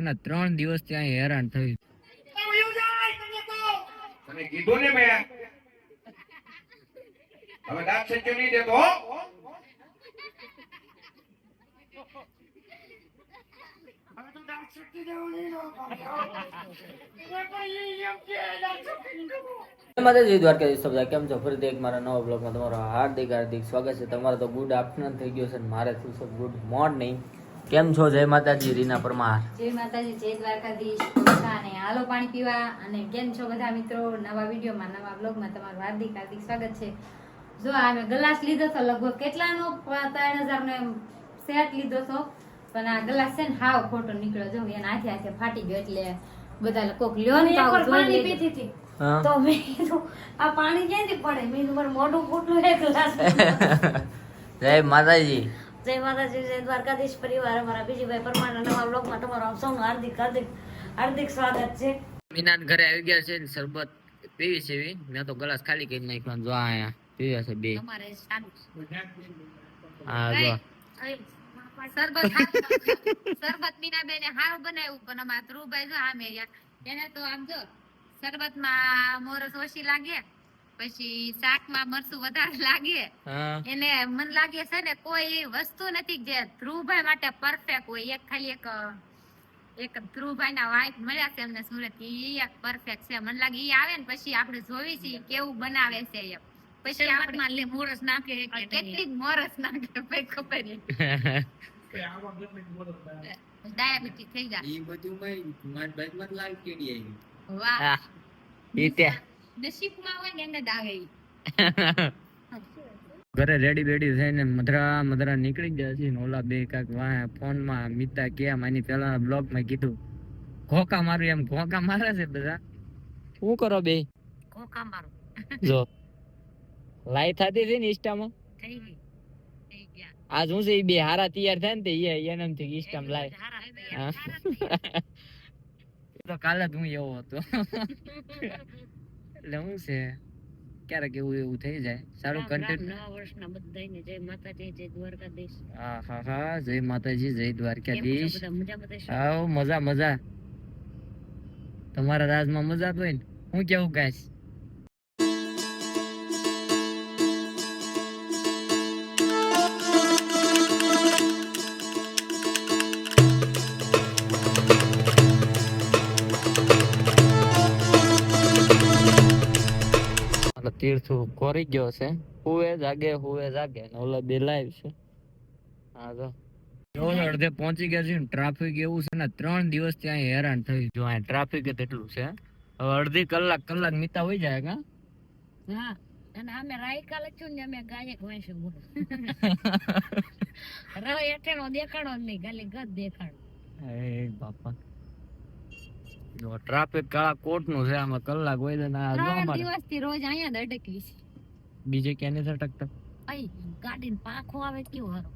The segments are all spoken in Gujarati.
અને ત્રણ દિવસ ત્યાં હેરાન થયું. તને કીધું ને મેં. હવે દાંત સચ્યો નહીં દેતો હો. માતાજી દ્વારકાધીશ કેમ છો? ફરીથી એક મારા નવા બ્લોગમાં તમારું હાર્દિક હાર્દિક સ્વાગત છે. તમારો તો ગુડ આફ્ટરનૂન થઈ ગયો છે મારે શું છે? ગુડ મોર્નિંગ કેમ છો? જય માતાજી રીના પરમાર. જય માતાજી જય દ્વારકાધીશ અને હાલો પાણી પીવા. અને કેમ છો બધા મિત્રો? નવા વિડીયોમાં નવા બ્લોગમાં તમારું હાર્દિક હાર્દિક સ્વાગત છે. જો આ મેં ગ્લાસ લીધો તો લગભગ કેટલાનો? ત્રણ હજારનો એમ સેટ લીધો તો. પણ આ ગ્લાસ છે ને હાવ ખોટો નીકળ્યો. જો એના હાથે હાથે ફાટી ગયો એટલે બધા કોક લ્યો ને પાણી પીતી હતી. તો મેં કીધું આ પાણી ક્યાંથી પડે? મેં મારું મોઢું ખોટું એક ગ્લાસ જય માતાજી. જય માતાજી જય દ્વારકાધીશ પરિવાર. અમારા બીજીભાઈ પરમારના નવા બ્લોગમાં તમારું આપ સૌનું હાર્દિક હાર્દિક હાર્દિક સ્વાગત છે. મીનાન ઘરે આવી ગયા છે ને શરબત પીવી છે મેં તો ગ્લાસ ખાલી કરી નાખ્યો જો આયા પીવ્યા છે બે. હા જો. સરબત હારું- સરબત મીનાબેને હારું બનાવ્યું પણ અમારા ધ્રુવભાઈ જો આમે. એને તો આમ જો શરબતમાં મોરસ ઓછી લાગે. પછી શાકમાં મરચું વધારે લાગે. એને મન લાગે છે ને કોઈ વસ્તુ નથી જે ધ્રુવભાઈ માટે પરફેક્ટ હોય. એક ખાલી એક એક ધ્રુવભાઈ ના વાઈફ મળ્યા છે એમને સુરત. ઈ એક પરફેક્ટ છે. મને લાગે ઈ આવે ને પછી આપણે જોવી છીએ કેવું બનાવે છે એ. પછી આપણે મોરસ નાખે કેટલી મોરસ નાખે ભાઈ ખબર નહીં. ડાયાબિટીસ થઈ જાય વાહ. હા. ઈ તે નસીબમાં હોય ને એને જ ઘરે રેડી બેડી થઈને મધરા મધરા નીકળી ગયા છે ઓલા બે કાક વાહ ફોનમાં મિતા કેમ આની પેલા બ્લોગમાં કીધું ઘોકા મારું એમ ઘોકા મારે છે બધા. શું કરો બે? ખોખા મારું. જો. લાઈ થતી હતી ને ઇન્સ્ટામાં થઈ ગઈ. થઈ ગયા. આજ હું છે બે હારા તૈયાર થાય ને તે ઈ એનમથી ઇન્સ્ટામાં. ગયા. તો કાલે જ હું એવો હતો. એટલે હું છે ક્યારેક એવું એવું થઈ જાય. સારું કન્ટેન્ટ નવા વર્ષના બધાને જય માતાજી જય દ્વારકાધીશ. હા હા હા જય માતાજી જય દ્વારકાધીશ. મજામાં મજા મજા તમારા રાજમાં મજા તો હોય ને? હું કેવું ગાઈશ તીર્થુ કોરી ગયો છે. હુએ જાગે હુએ જાગે. ને ઓલા બે લાઈવ છે. હા તો. જો અડધે પહોંચી ગયા છે ટ્રાફિક એવું છે ને ત્રણ દિવસ ત્યાં હેરાન થઈ જો અહીંયા ટ્રાફિક એટલું છે. હવે અડધી કલાક કલાક મિતા હોય જાય કા? હા અને અમે રાયકા છું ને અમે ગાયક વાંચ્યું બોલો. રહ એઠેનો દેખાડો જ નહીં ખાલી ગત દેખાડો એ બાપા. જો ટ્રાફિક કાળા કોટનું છે આમાં કલાક હોય ને આ જો ત્રણ દિવસથી રોજ અહીંયા જ અટકવી છે. બીજે ક્યાં નથી અટકતા? અઈ ગાડીને પાખો આવે કેવું હારું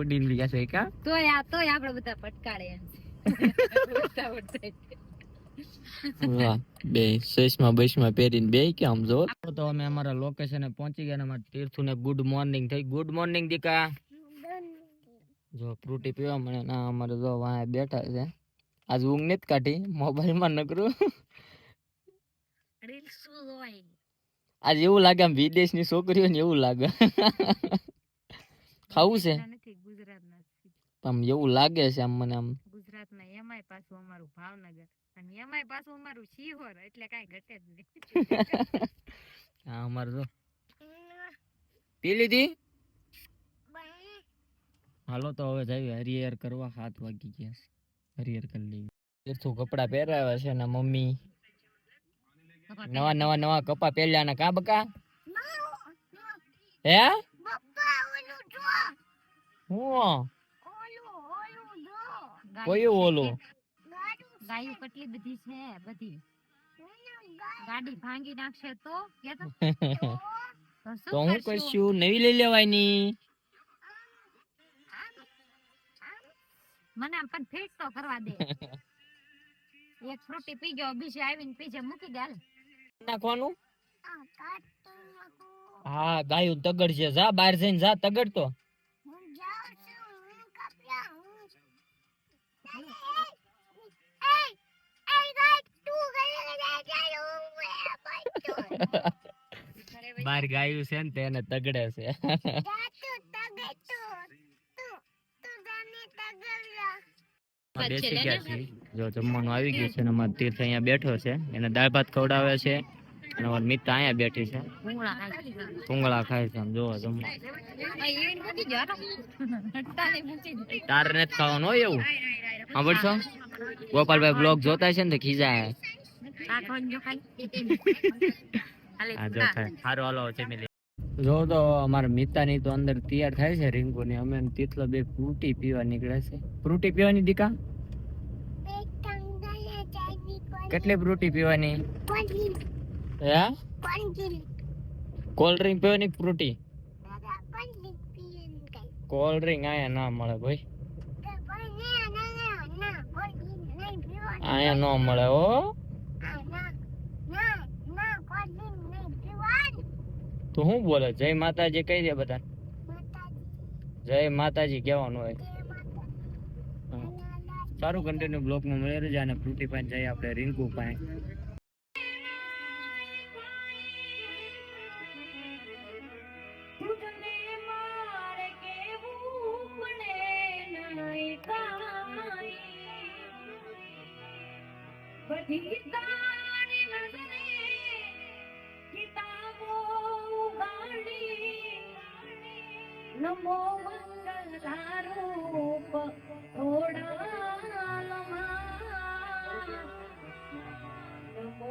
ઉડીને લીયા છે કા તો આ તો આપણે બધા પટકાળે એમ. છે. વાહ બે સસમાં બસમાં પહેરીને બે કેમ જો તો અમે અમારા લોકેશને પહોંચી ગયા ને અમારા તીર્થુ ને ગુડ મોર્નિંગ થઈ. ગુડ મોર્નિંગ દીકા. જો ફ્રૂટી પીવા મળે ના અમારે જો વાહ બેઠા છે. આજ ઊંઘ નથી કાઢી મોબાઈલમાં નકરું આજ એવું લાગે આમ વિદેશની છોકરીઓ ને એવું લાગે ખાવું છે આમ એવું લાગે છે આમ મને આમ ગુજરાતના એમાંય પાછું અમારું ભાવનગર અને એમાંય પાછું અમારું શિહોર એટલે કાંઈ ઘટે જ નહીં હા અમારે જો પી લીધી હાલો તો હવે જઈએ હરિયર કરવા હાથ વાગી ગયા છે હરિહર કરી લઈએ. તીર્થુ કપડા પહેરાવ્યા છે ને મમ્મી. નવા નવા નવા કપા પહેર્યા ને કા બકા? હે? હું. કયું ઓલું? ગાયું કેટલી બધી છે બધી. ગાડી ભાંગી નાખશે તો તો? હું કરશું? નવી લઈ લેવાની. મને આમ પણ ફિટ તો કરવા દે. એક ફ્રૂટી પી ગયો બીજે આવીને પીજે મૂકી દે નાખવાનું? હા ગાયું તગડશે. જા બહાર જઈને જા તગડતો. બાર ગાયું છે ને તેને તગડે છે. બેસી ગયા છીએ. જો જમવાનું આવી ગયું છે અને અમારો તીર્થ અહીંયા બેઠો છે. એને દાળ ભાત ખવડાવે છે અને અમારી મિત્ર અહીંયા બેઠી છે. ભૂંગળા ખાય છે. જોવો જમવા. તારે નથી ખાવાનું હોય એવું? સાંભળશો ગોપાલભાઈ બ્લોગ જોતા છે ને તો ખીજાય. હા જો થાય સારું હાલો જમી જો તો અમારા મિતાની તો અંદર તૈયાર થાય છે રીંગુની. અમે ને તીથલો બે ફ્રૂટી પીવા નીકળે છે. ફ્રૂટી પીવાની દીકા? કેટલી ફ્રૂટી પીવાની? હે? કોલ્ડ ડ્રિંક પીવાની ફ્રૂટી? કોલ્ડ ડ્રિંક આયા ના મળે ભાઈ. આયા ન મળે હો. તો શું બોલે? જય માતાજી કહી દે બધા. જય માતાજી કહેવાનું હોય. સારું કન્ટિન્યુ બ્લોકમાં મળી રહેજો અને ફ્રૂટી પાન જઈએ આપણે રિંકુ પાસે બધી નમો મંગલ રૂપ ખોડાલમાં નમો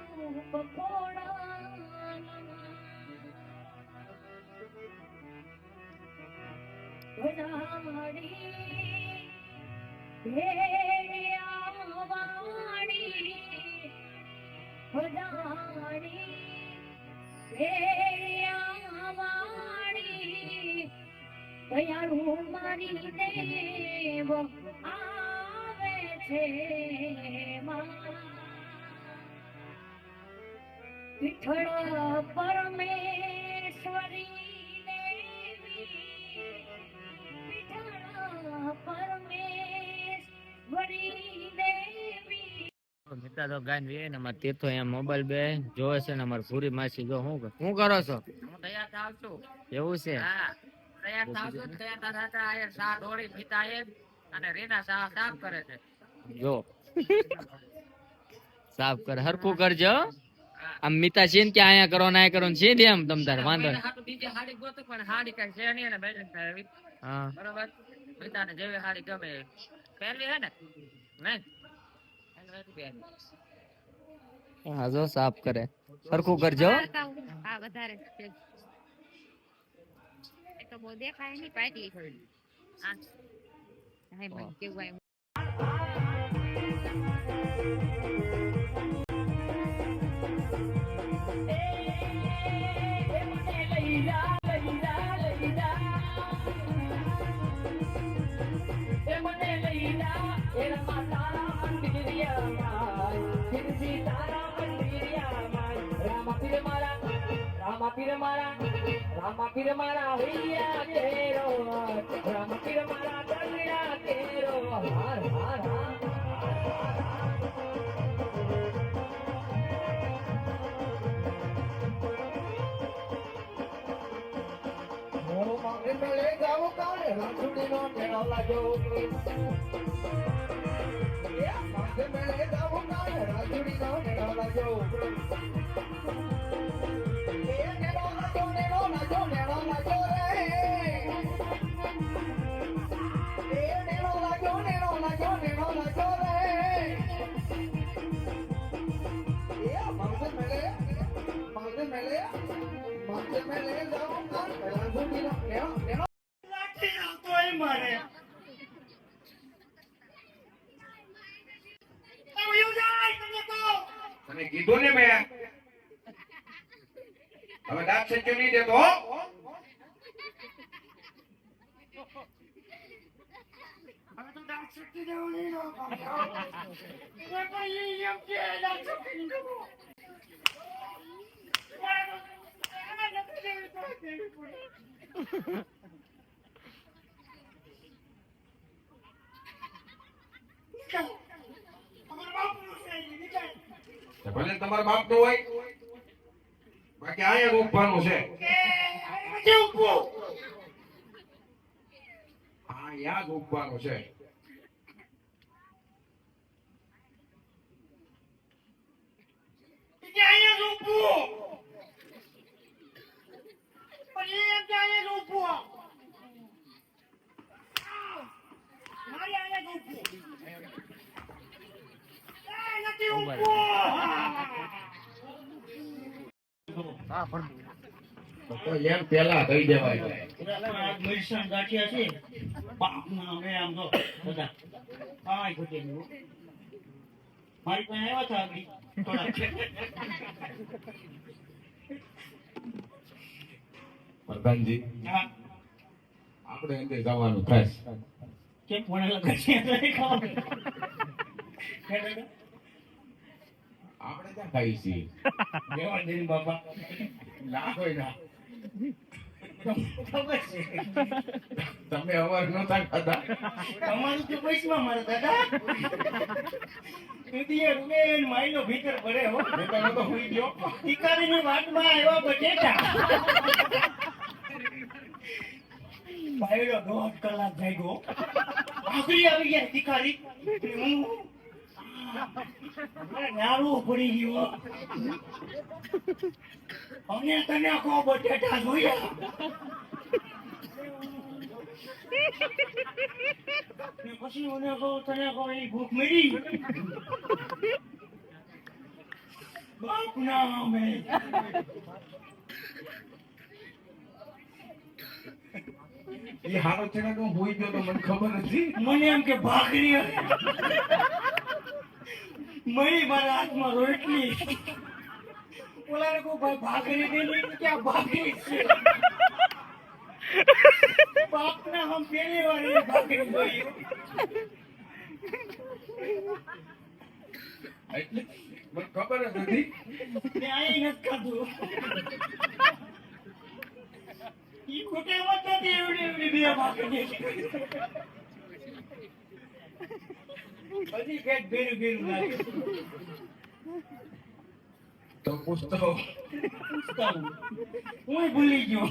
રૂપ ખોડાલમાં દયાળુ મારી દેવ આવે છે વિઠળ પરમેશ્વરી દેવી વિઠ્ઠળ પરમેશ્વરી દેવી મિત્ર તો ગાયન વે ને અમારે તીર્થો અહીંયા મોબાઈલ બે જોવે છે ને અમારે પૂરી માસી જો હું શું કરો છો? હું તૈયાર થાવ છું. એવું છે? હા. તૈયાર થાવ છું તૈયાર થતા થતા આયે સા દોડી પીતા અને રીના સા સાફ કરે છે. જો. સાફ કર. હરખું કરજો આમ મિતા છે ને કે આયા કરો ના કરો છે તમ તાર વાંધો બીજી હાડી ગોતું પણ હાડી કઈ છે નહીં અને બેલેન્સ થાય હા. બરોબર? પિતાને જેવી હાડી ગમે. પહેરવી હે ને? નહીં? પહેરવી હતી પહેરવી. હા જો સાફ કરે. સરખું કરજો હા. વધારે તો બહુ દેખાય નહીં પાટી હા હે મને કેવું આવ્યું અમ પીર મારા હૈયા તેરો અમ પીર મારા દરિયા તેરો હાર હાર મળે ગાવ કાળે લાકડી નો મેળો લાગ્યો મળે ગાવ કાળે લાકડી નો મેળો લાગ્યો તને કીધું ને મેં હવે દાંત સચ્ચો નહીં દેતો હવે તો દાંત શક્તિ દેવું નહીં લો પણ એમ કે દાંત શક્તિ નહીં દેવું તમારા બાપ નો હોય બાકી અહીંયા રોકવાનું છે અહીંયા ઉપવાનો છે. તો તો પેલા કહી દેવાય. ગાંઠિયા છે. બાપના અમે આમ તો બધા કાંઈ ઘટે નહીં મારી પાસે આવ્યા હતા આગળ પ્રધાનજી આપણે અંદર જવાનું થાય કેમ ભણેલા? આપણે ક્યાં ખાઈ છીએ? બાપા ના હોય ના. ખબર છે તમે અવાર નતા ખાધા તમારું તો પૈસા મારે દાદા. દુધિયા રૂમેન માઈનો ભીતર પડે હો. નતા નતો હોઈ ગયો. ટીકારીની વાતમાં આવ્યા બટેટા. બાયડો દોઢ કલાક થઈ ગયો આખરી આવી ગયા ટીકારી હું મારે પડી ગયો. અમે તને કહો બટેટા પછી મને કહો તને કહો એ ભૂખ મળી? બાપના અમે એ હારો તો હું હોઈ ગયો તો મને ખબર નથી. મને એમ કે ભાખરી મળી મારા હાથમાં રોટલી. ઓલાને કહું ભાઈ ભાખરી દે ને ક્યાં ભાખરી છે. બાપના હમ પેલી વાર એ ભાખરી જોઈ એટલે મને ખબર જ નથી. મેં અહીં નથી ખાધું. ઈ ખોટે મત નથી એવડી એવડી બે ભાખરી. બધી પેટ ભેરું ભેરું લાગે તો પૂછતો પૂછતા હું. હુંય ભૂલી ગયો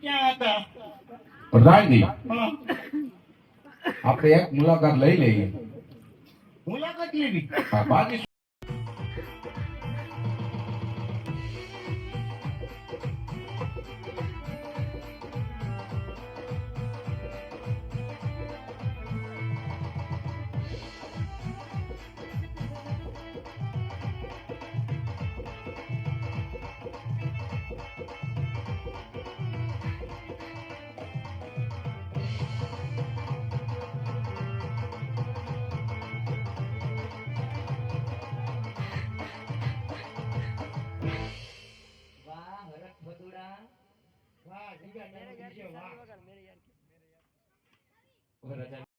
ક્યાં હતા પ્રધાનજી હા આપણે એક મુલાકાત લઈ લઈએ મુલાકાત લેવી હા, but at that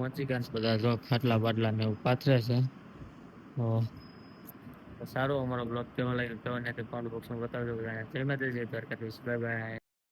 પહોંચી ગયા બધા જો ખાટલા બાટલા ને એવું પાથરે છે. તો સારો અમારો બ્લોગ કેવો લાગ્યો કેવો નથી કોમેન્ટ બોક્સમાં બતાવજો બધાને. જય માતાજી દ્વારકાધીશ. Bye bye.